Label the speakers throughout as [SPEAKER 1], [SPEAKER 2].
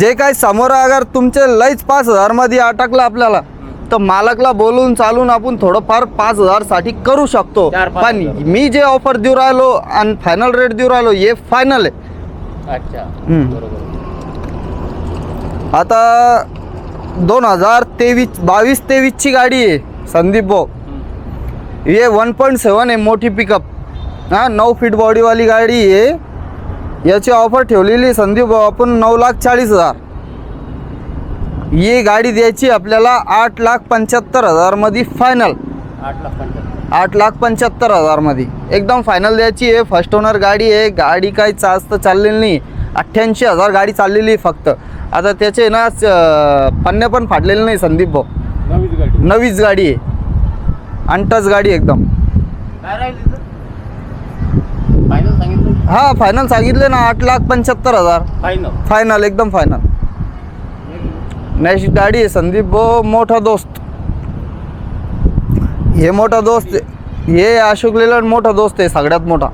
[SPEAKER 1] जे काही समोर अगर तुमचे लईच पाच हजारमध्ये अटकलं आपल्याला तर मालकला बोलून चालून आपण थोडंफार पाच हजारसाठी करू शकतो. पण
[SPEAKER 2] हजार.
[SPEAKER 1] मी जे ऑफर देऊ राहिलो आणि फायनल रेट देऊ राहिलो हे फायनल आहे.
[SPEAKER 2] अच्छा.
[SPEAKER 1] आता दोन हजार तेवीस बावीस तेवीसची गाडी आहे संदीप भाऊ. हे वन पॉईंट सेवन आहे मोठी पिकअप हां नऊ फीट बॉडीवाली गाडी आहे. याची ऑफर ठेवलेली संदीप भाऊ. आपण नऊ लाख चाळीस हजार. ही गाडी द्यायची आपल्याला आठ लाख पंच्याहत्तर हजारमध्ये फायनल
[SPEAKER 2] आठ लाख पंच्याहत्तर.
[SPEAKER 1] आठ लाख पंच्याहत्तर हजारमध्ये एकदम फायनल द्यायची आहे. फर्स्ट ओनर गाडी आहे. गाडी काही जास्त चाललेली नाही. अठ्ठ्याऐंशी हजार गाडी चाललेली आहे फक्त. आता त्याचे ना पन्ने पण फाडलेले नाही संदीप भाऊ.
[SPEAKER 2] नवीच गाडी.
[SPEAKER 1] नवीच गाडी आहे. अनटच गाडी एकदम
[SPEAKER 2] काय राहील तिथं फायनल सांगितलं
[SPEAKER 1] हा फायनल सांगितले ना आठ लाख पंच्याहत्तर हजार.
[SPEAKER 2] फायनल
[SPEAKER 1] फायनल एकदम फायनल नेक्स्ट गाडी आहे संदीप भाऊ मोठा दोस्त. हे मोठा दोस्त. हे अशोक लेलंड मोठा दोस्त आहे सगळ्यात मोठा.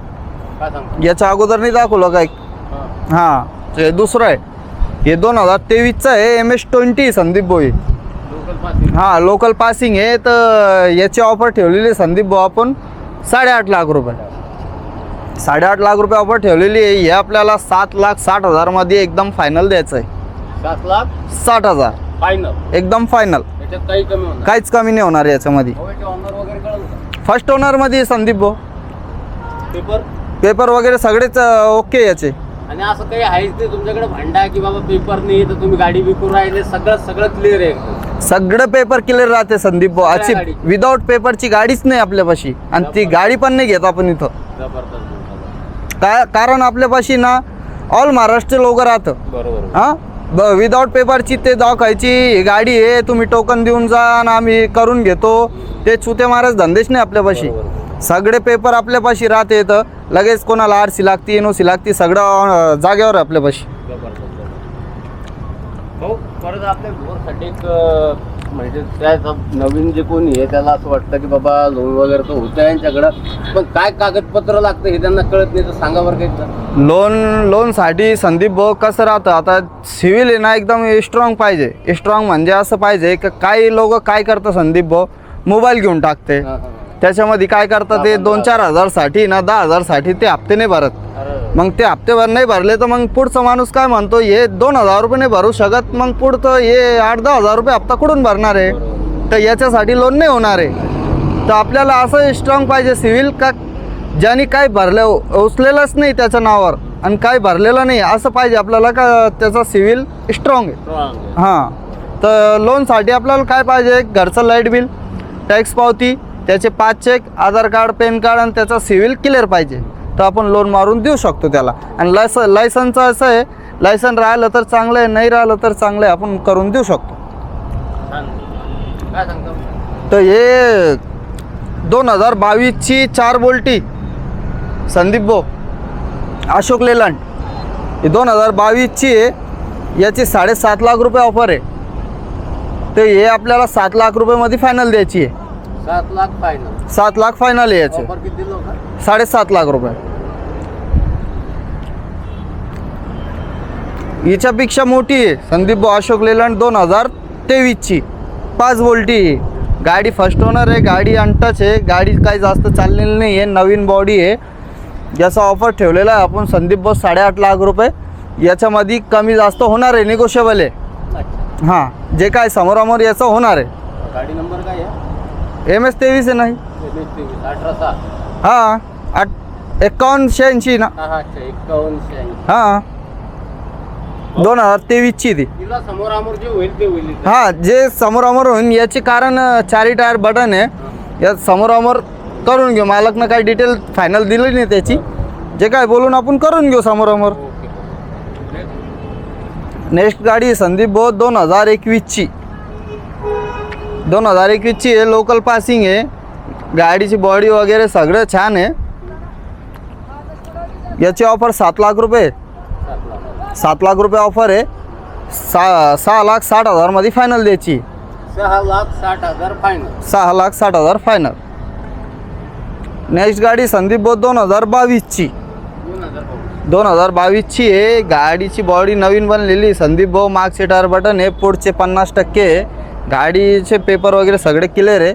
[SPEAKER 2] काय सांगतो?
[SPEAKER 1] याच्या अगोदर नाही दाखवलं काय
[SPEAKER 2] हां.
[SPEAKER 1] हां ते दुसरं आहे. हे दोन हजार तेवीसचं आहे एम एस ट्वेंटी संदीप भाऊ हे.
[SPEAKER 2] लोकल
[SPEAKER 1] हां लोकल पासिंग आहे तर याची ऑफर ठेवलेली आहे संदीप भाऊ आपण. साडेआठ लाख रुपये. साडेआठ लाख रुपये ऑफर ठेवलेली आहे. हे आपल्याला सात लाख साठ हजारमध्ये एकदम फायनल द्यायचं आहे
[SPEAKER 2] सात लाख
[SPEAKER 1] साठ हजार.
[SPEAKER 2] फायनल
[SPEAKER 1] एकदम फायनल
[SPEAKER 2] याच्यात काही कमी होणार
[SPEAKER 1] काहीच कमी नाही होणार याच्यामध्ये.
[SPEAKER 2] हवेचे ऑनर वगैरे कळलं का?
[SPEAKER 1] फर्स्ट ओनरमध्ये संदीप भाऊ.
[SPEAKER 2] पेपर
[SPEAKER 1] पेपर वगैरे सगळेच ओके याचे.
[SPEAKER 2] आणि असं काही आहेच नाही. तुमच्याकडे भांडा की बाबा पेपर नाही तर तुम्ही गाडी विकून राहिले. सगळं सगळं क्लिअर आहे. एकदम.
[SPEAKER 1] सगळं पेपर क्लिअर राहते संदीप भाऊ. अशी
[SPEAKER 2] गाडी?
[SPEAKER 1] विदाऊट पेपरची गाडीच नाही आपल्यापाशी. आणि ती गाडी पण नाही घेत आपण इथं.
[SPEAKER 2] जबरदस्त.
[SPEAKER 1] काय कारण आपल्यापाशी ना ऑल महाराष्ट्र लोक राहतं.
[SPEAKER 2] बरोबर
[SPEAKER 1] हां? विदाऊट पेपरची ते दाखवायची गाडी आहे तुम्ही टोकन देऊन जा आणि आम्ही करून घेतो. ते चुते महाराज धंदेच नाही आपल्यापाशी. सगळे पेपर आपल्यापाशी राहते तर लगेच कोणाला आर सी लागती एन ओ सी लागती सगळं जागेवर आहे आपल्यापाशी
[SPEAKER 2] भाऊ परत आपल्या म्हणजे त्याचं नवीन जे कोणी आहे त्याला असं वाटतं की बाबा लोन वगैरे तर होतं यांच्याकडं. पण काय कागदपत्र लागतं हे त्यांना कळत नाही तर सांगा बरं काही.
[SPEAKER 1] लोन लोनसाठी संदीप भाऊ कसं राहतं? आता सिव्हिल आहे ना एकदम स्ट्रॉंग पाहिजे. स्ट्रॉंग म्हणजे असं पाहिजे की काही लोक काय करतात संदीप भाऊ? मोबाईल घेऊन टाकते. त्याच्यामध्ये काय करतात ते दोन चार हजारसाठी ना दहा हजारसाठी ते हप्ते नाही भरत. मग ते हप्ते भर नाही भरले तर मग पुढचा माणूस काय म्हणतो हे दोन हजार रुपये नाही भरू शकत मग पुढचं हे आठ दहा हजार रुपये हप्ता कुठून भरणार आहे? तर याच्यासाठी लोन नाही होणार आहे. तर आपल्याला असं स्ट्रॉंग पाहिजे सिव्हिल का ज्याने काय भरलं उचलेलंच नाही त्याच्या नावावर आणि काय भरलेलं नाही असं पाहिजे आपल्याला का त्याचा सिव्हिल स्ट्रॉंग आहे. हां. तर लोनसाठी आपल्याला काय पाहिजे? घरचं लाइट बिल टॅक्स पावती त्याचे पाच cheque Aadhaar card PAN card आणि त्याचा सिव्हिल क्लिअर पाहिजे. तर आपण लोन मारून देऊ शकतो त्याला. आणि लायस लायसनचं असं आहे लायसन राहिलं तर चांगलं आहे नाही राहिलं तर चांगलं आहे आपण करून देऊ शकतो. तर हे दोन हजार बावीसची चार बोल्टी संदीप भाऊ अशोक लेलंड. ही दोन हजार बावीसची आहे याची साडेसात लाख रुपये ऑफर आहे. तर हे आपल्याला सात लाख रुपयेमध्ये फायनल द्यायची आहे.
[SPEAKER 2] सात लाख फायनल
[SPEAKER 1] सात लाख फायनल आहे याचे.
[SPEAKER 2] ऑफर किती दिलं होतं?
[SPEAKER 1] साडेसात लाख रुपये. हिच्यापेक्षा मोठी आहे. संदीप भाऊ अशोक लेलंड दोन हजार तेवीसची. पाच बोल्टी आहे. गाडी फर्स्ट ओनर आहे गाडी अनटच आहे. गाडी काही जास्त चाललेली नाही आहे नवीन बॉडी आहे. याचा ऑफर ठेवलेला आहे आपण. संदीप भाऊ साडेआठ लाख रुपये. याच्यामध्ये कमी जास्त होणार आहे निगोशिएबल आहे.
[SPEAKER 2] अच्छा.
[SPEAKER 1] हां जे काय समोरामोर याचं होणार आहे.
[SPEAKER 2] गाडी नंबर काय आहे?
[SPEAKER 1] एम एस तेवीस आहे नाही हां? आठ एकावन्न शहाऐंशी ना?
[SPEAKER 2] हा.
[SPEAKER 1] दोन हजार तेवीसची ती.
[SPEAKER 2] होईल होईल.
[SPEAKER 1] हा जे समोरामोर होईन याचे कारण चारी टायर बटन आहे. यात समोरामोर करून घेऊ. मालकनं काही डिटेल फायनल दिली नाही त्याची. जे काय बोलून आपण करून घेऊ समोरामोर नेक्स्ट गाडी संदीप भाऊ दोन हजार एकवीसची. दोन हजार एकवीसची आहे लोकल पासिंग आहे. गाडीची बॉडी वगैरे सगळं छान आहे. याची ऑफर सात लाख रुपये.
[SPEAKER 2] सात लाख
[SPEAKER 1] रुपये ऑफर आहे. सा सहा लाख साठ हजारमध्ये फायनल द्यायची.
[SPEAKER 2] सहा लाख साठ हजार फायनल
[SPEAKER 1] सहा लाख साठ हजार फायनल नेक्स्ट गाडी संदीप बोध दोन हजार बावीसची.
[SPEAKER 2] दोन हजार
[SPEAKER 1] बावीसची आहे. गाडीची बॉडी नवीन बनलेली. संदीप भाऊ मागचे टायर बटन आहे. पुढचे पन्नास टक्के. गाडीचे पेपर वगैरे सगळे क्लिअर आहे.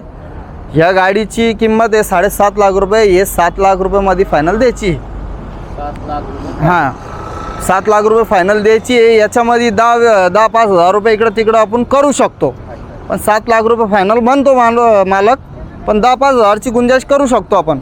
[SPEAKER 1] ह्या गाडीची किंमत आहे साडेसात लाख रुपये. हे सात लाख रुपयामध्ये फायनल द्यायची.
[SPEAKER 2] सात लाख रुपये.
[SPEAKER 1] हां. सात लाख रुपये फायनल द्यायची आहे. याच्यामध्ये दहा दहा पाच हजार रुपये इकडं तिकडं आपण करू शकतो. पण सात लाख रुपये फायनल म्हणतो माल मालक. पण दहा पाच हजारची गुंजाईश करू शकतो आपण.